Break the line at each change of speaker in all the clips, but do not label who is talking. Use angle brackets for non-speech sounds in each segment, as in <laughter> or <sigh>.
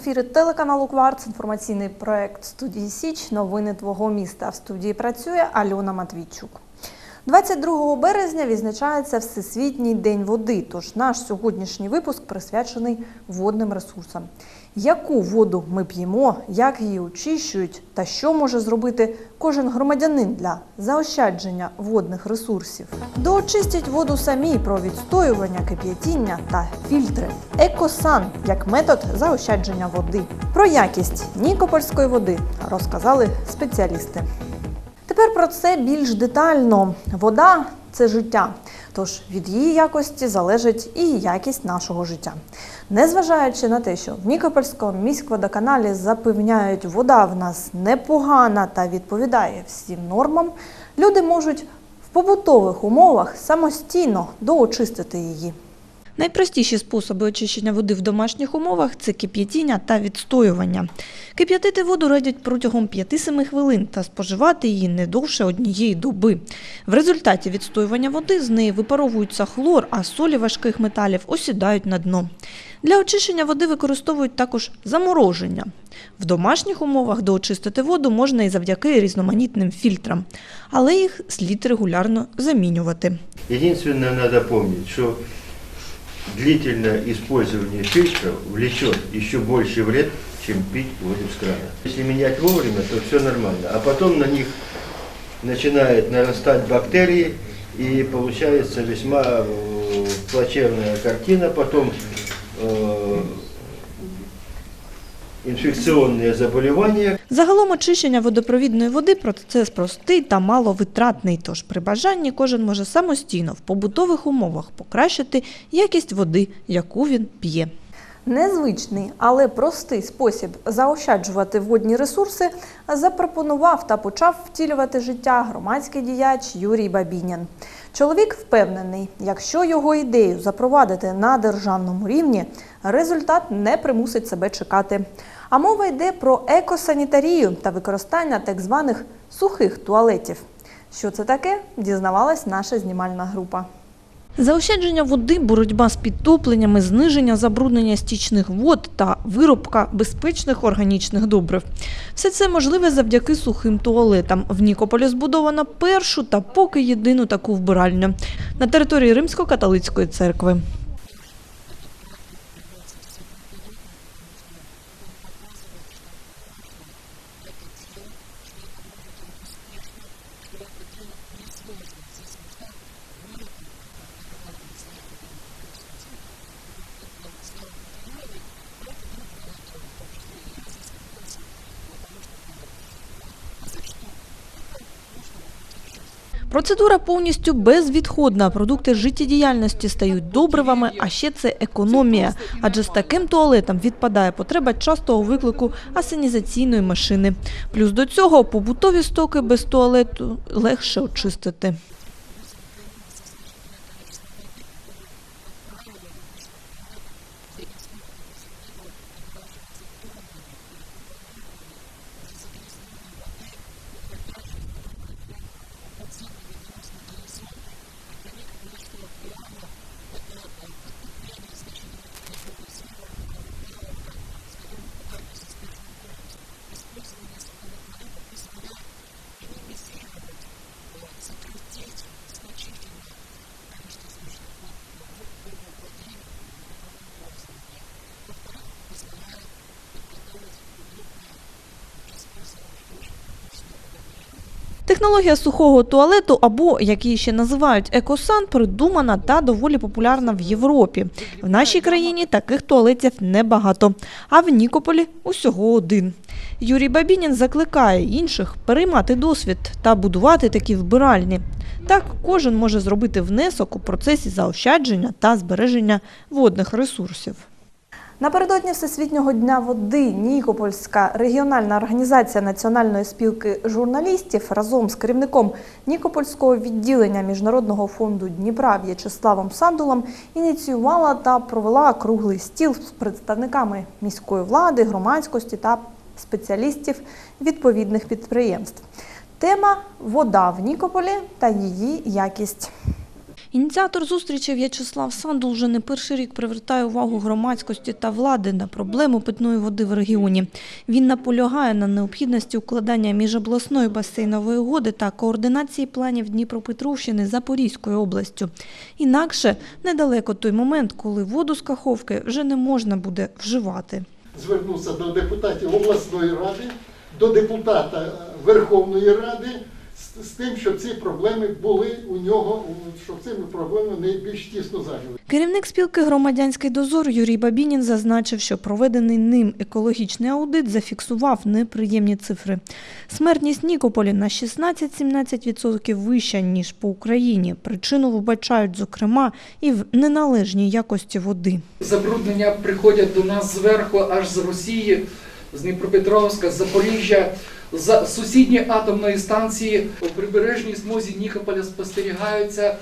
ефірі телеканалу Кварц, інформаційний проект студії Січ. Новини твого міста. В студії працює Альона Матвійчук. 22 березня відзначається Всесвітній день води. Тож наш сьогоднішній випуск присвячений водним ресурсам. Яку воду ми п'ємо, як її очищують та що може зробити кожен громадянин для заощадження водних ресурсів? Доочистять воду самі про відстоювання, кип'ятіння та фільтри. Екосан як метод заощадження води. Про якість нікопольської води розказали спеціалісти. Тепер про це більш детально. Вода це життя. Тож від її якості залежить і якість нашого життя. Незважаючи на те, що в Нікопольському міськводоканалі запевняють, вода в нас непогана та відповідає всім нормам, люди можуть в побутових умовах самостійно доочистити її. Найпростіші способи очищення води в домашніх умовах це кип'ятіння та відстоювання. Кип'ятити воду радять протягом 5-7 хвилин та споживати її не довше однієї доби. В результаті відстоювання води з неї випаровується хлор, а солі важких металів осідають на дно. Для очищення води використовують також замороження. В домашніх умовах доочистити воду можна і завдяки різноманітним фільтрам, але їх слід регулярно замінювати.
Единственное, надо помнить, что длительное использование фильтров влечет еще больше вред, чем пить воду с крана. Если менять вовремя, то все нормально. А потом на них начинает нарастать бактерии, и получается весьма э, плачевная картина. Потом э, инфекционные заболевания,
Загалом очищення водопровідної води процес простий та маловитратний, тож при бажанні кожен може самостійно в побутових умовах покращити якість води, яку він п'є. Незвичний, але простий спосіб заощаджувати водні ресурси запропонував та почав втілювати життя громадський діяч Юрій Бабінін. Чоловік впевнений, якщо його ідею запровадити на державному рівні, результат не примусить себе чекати. А мова йде про екосанітарію та використання так званих сухих туалетів. Що це таке, дізнавалась наша знімальна група. Заощадження води, боротьба з підтопленнями, зниження забруднення стічних вод та виробка безпечних органічних добрив. Все це можливе завдяки сухим туалетам. В Нікополі збудовано першу та поки єдину таку вбиральню на території Римсько-католицької церкви. Процедура повністю безвідходна. Продукти життєдіяльності стають добривами, а ще це економія. Адже з таким туалетом відпадає потреба частого виклику асенізаційної машини. Плюс до цього побутові стоки без туалету легше очистити. Технологія сухого туалету, або як її ще називають екосан, придумана та доволі популярна в Європі. В нашій країні таких туалетів небагато, а в Нікополі усього один. Юрій Бабінін закликає інших переймати досвід та будувати такі вбиральні. Так кожен може зробити внесок у процесі заощадження та збереження водних ресурсів. Напередодні Всесвітнього дня води Нікопольська регіональна організація Національної спілки журналістів разом з керівником Нікопольського відділення Міжнародного фонду Дніпра В'ячеславом Сандулом ініціювала та провела круглий стіл з представниками міської влади, громадськості та спеціалістів відповідних підприємств. Тема вода в Нікополі та її якість. Ініціатор зустрічі В'ячеслав Сандул вже не перший рік привертає увагу громадськості та влади на проблему питної води в регіоні. Він наполягає на необхідності укладання міжобласної басейнової угоди та координації планів Дніпропетровщини Запорізькою областю. Інакше недалеко той момент, коли воду з Каховки вже не можна буде вживати.
звернувся до депутатів обласної ради, до депутата Верховної Ради з, тим, щоб ці проблеми були у нього, щоб цими проблемами найбільш тісно зайняли.
Керівник спілки «Громадянський дозор» Юрій Бабінін зазначив, що проведений ним екологічний аудит зафіксував неприємні цифри. Смертність Нікополі на 16-17% вища, ніж по Україні. Причину вбачають, зокрема, і в неналежній якості води.
Забруднення приходять до нас зверху, аж з Росії, з Дніпропетровська, з Запоріжжя, з сусідньої атомної станції у прибережній смузі Нікополя спостерігаються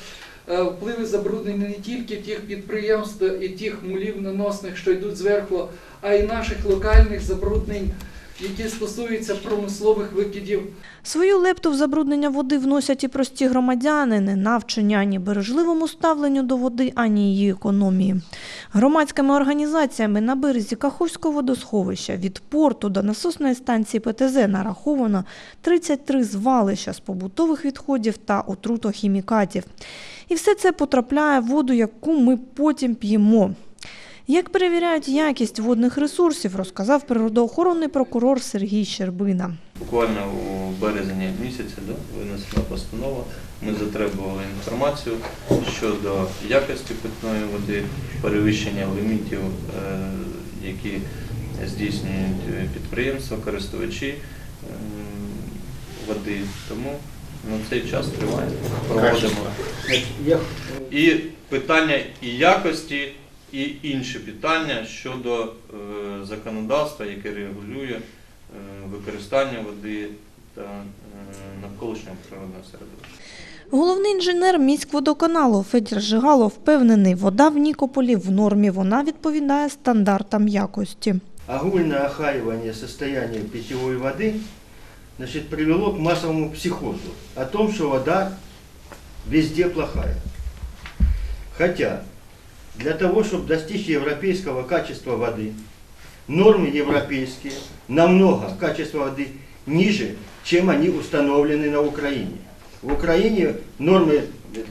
е, впливи забруднення не тільки тих підприємств і тих мулів наносних, що йдуть зверху, а й наших локальних забруднень, які стосуються промислових викидів.
Свою лепту в забруднення води вносять і прості громадяни, не навчені ані бережливому ставленню до води, ані її економії. Громадськими організаціями на березі Каховського водосховища від порту до насосної станції ПТЗ нараховано 33 звалища з побутових відходів та отрутохімікатів. І все це потрапляє в воду, яку ми потім п'ємо. Як перевіряють якість водних ресурсів, розказав природоохоронний прокурор Сергій Щербина.
Буквально у березні місяці да, винесена постанова. Ми затребували інформацію щодо якості питної води, перевищення лімітів, е, які здійснюють підприємства, користувачі е, води. Тому на цей час триває. Проводимо. І питання і якості, і інші питання щодо е, законодавства, яке регулює е, використання води та е, навколишнього природного середовища.
Головний інженер міськводоканалу Федір Жигало впевнений, вода в Нікополі в нормі, вона відповідає стандартам якості.
огульное охаивание состояния питьевой воды значит, привело к массовому психозу о том, что вода везде плохая. Хотя для того, чтобы достичь европейского качества воды, нормы европейские намного качество воды ниже, чем они установлены на Украине. В Украине нормы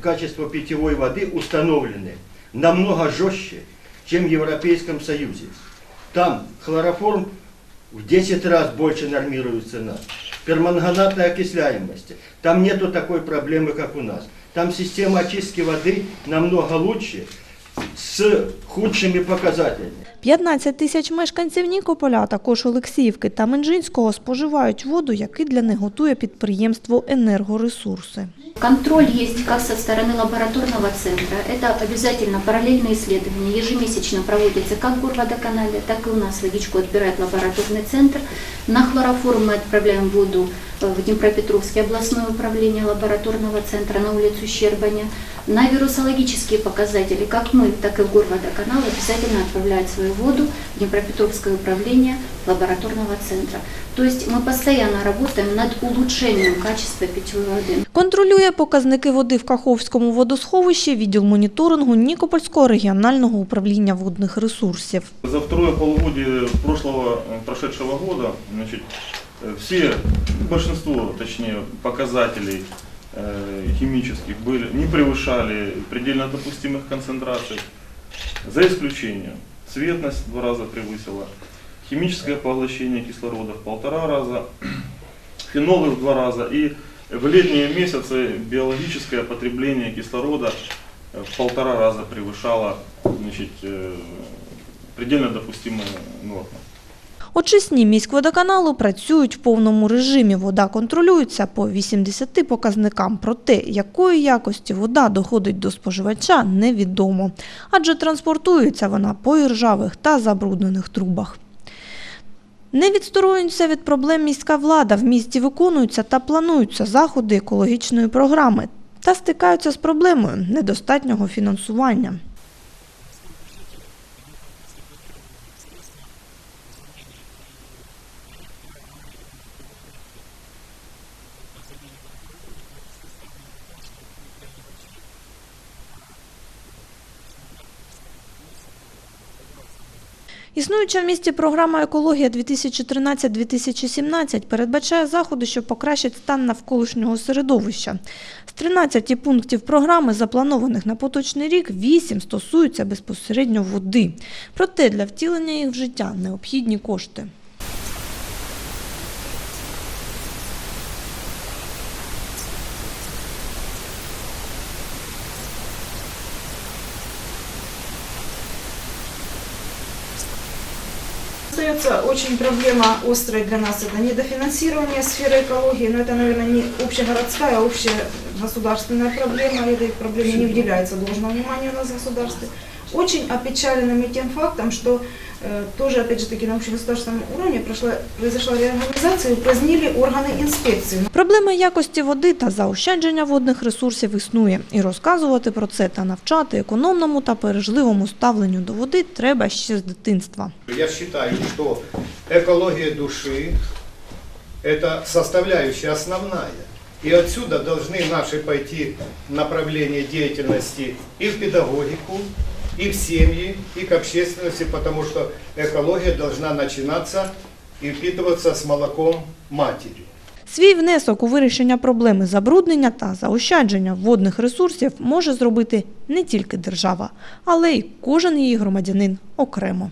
качества питьевой воды установлены намного жестче, чем в Европейском Союзе. Там хлороформ в 10 раз больше нормируется нас. Перманганатная окисляемость. Там нету такой проблемы, как у нас. Там система очистки воды намного лучше, с худшими показателями.
15 тисяч мешканців Нікополя, а також Олексіївки та Менжинського споживають воду, яку для них готує підприємство «Енергоресурси».
Контроль есть как со стороны лабораторного центра. Это обязательно параллельные исследования. Ежемесячно проводятся как в Горводоканале, так и у нас водичку отбирает лабораторный центр. На хлороформ мы отправляем воду э, в Днепропетровское областное управление лабораторного центра на улицу Щербаня. На вирусологические показатели, как мы, так и в Горводоканал обязательно отправляют свою воду в Днепропетровское управление лабораторного центра. То есть мы постоянно работаем над улучшением качества питьевой воды.
Контролює показники води в Каховському водосховищі відділ моніторингу Нікопольського регіонального управління водних ресурсів.
За второе полугодие прошлого, э, прошедшего года, значит, э, все, большинство, точнее, показателей э, химических были, не превышали предельно допустимых концентраций, за исключением цветность в два раза превысила, химическое поглощение кислорода в полтора раза, <clears throat> фенолы в два раза и в летние месяцы биологическое потребление кислорода э, в полтора раза превышало значит, э, предельно допустимые нормы.
Очисні міськводоканалу працюють в повному режимі. Вода контролюється по 80 показникам. Проте, якої якості вода доходить до споживача, невідомо. Адже транспортується вона по іржавих та забруднених трубах. Не відсторонюється від проблем міська влада. В місті виконуються та плануються заходи екологічної програми та стикаються з проблемою недостатнього фінансування. Існуюча в місті програма Екологія 2013-2017 передбачає заходи, що покращать стан навколишнього середовища. З 13 пунктів програми, запланованих на поточний рік, 8 стосуються безпосередньо води. Проте для втілення їх в життя необхідні кошти.
очень проблема острая для нас. Это недофинансирование сферы экологии, но это, наверное, не общегородская, а общегосударственная проблема. Этой проблеме не уделяется должного внимания у нас в государстве. Очень опечаленными тем фактом, что э, тоже, опять же таки, на общегосударственном уровне прошла, произошла реорганизация и упразднили органы инспекции.
Проблема якості води та заощадження водних ресурсів існує, і розказувати про це та навчати економному та бережливому ставленню до води треба ще з дитинства.
Я считаю, что экология души – это составляющая основная. И отсюда должны наши пойти направления деятельности и в педагогику, и в семьи, и к общественности, потому что экология должна начинаться и впитываться с молоком матери.
Свій внесок у вирішення проблеми забруднення та заощадження водних ресурсів може зробити не тільки держава, але й кожен її громадянин окремо.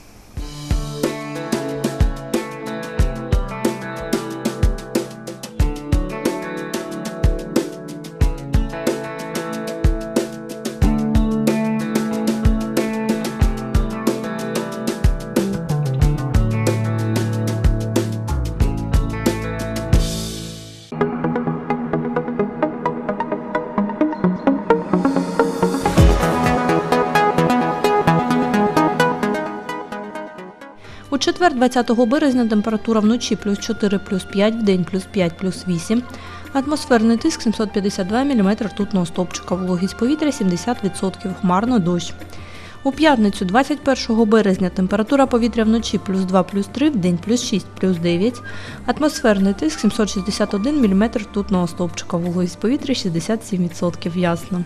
Четвер, 20 березня, температура вночі плюс 4, плюс 5, в день плюс 5, плюс 8. Атмосферний тиск 752 мм ртутного стовпчика, вологість повітря 70%, хмарно дощ. У п'ятницю, 21 березня, температура повітря вночі плюс 2, плюс 3, в день плюс 6, плюс 9. Атмосферний тиск 761 мм ртутного стовпчика, вологість повітря 67%, ясно.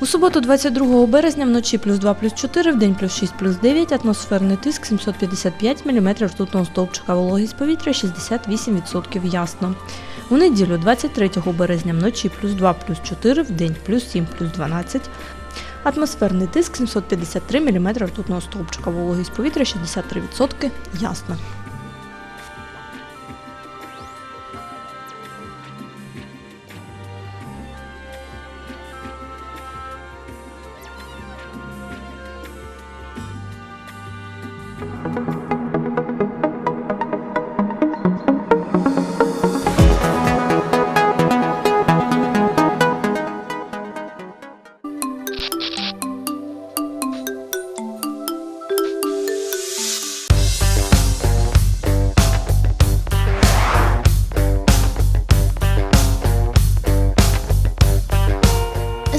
У суботу, 22 березня, вночі плюс 2, плюс 4, в день плюс 6, плюс 9, атмосферний тиск 755 мм ртутного стовпчика, вологість повітря 68% ясно. У неділю, 23 березня, вночі плюс 2, плюс 4, в день плюс 7, плюс 12, атмосферний тиск 753 мм ртутного стовпчика, вологість повітря 63% ясно.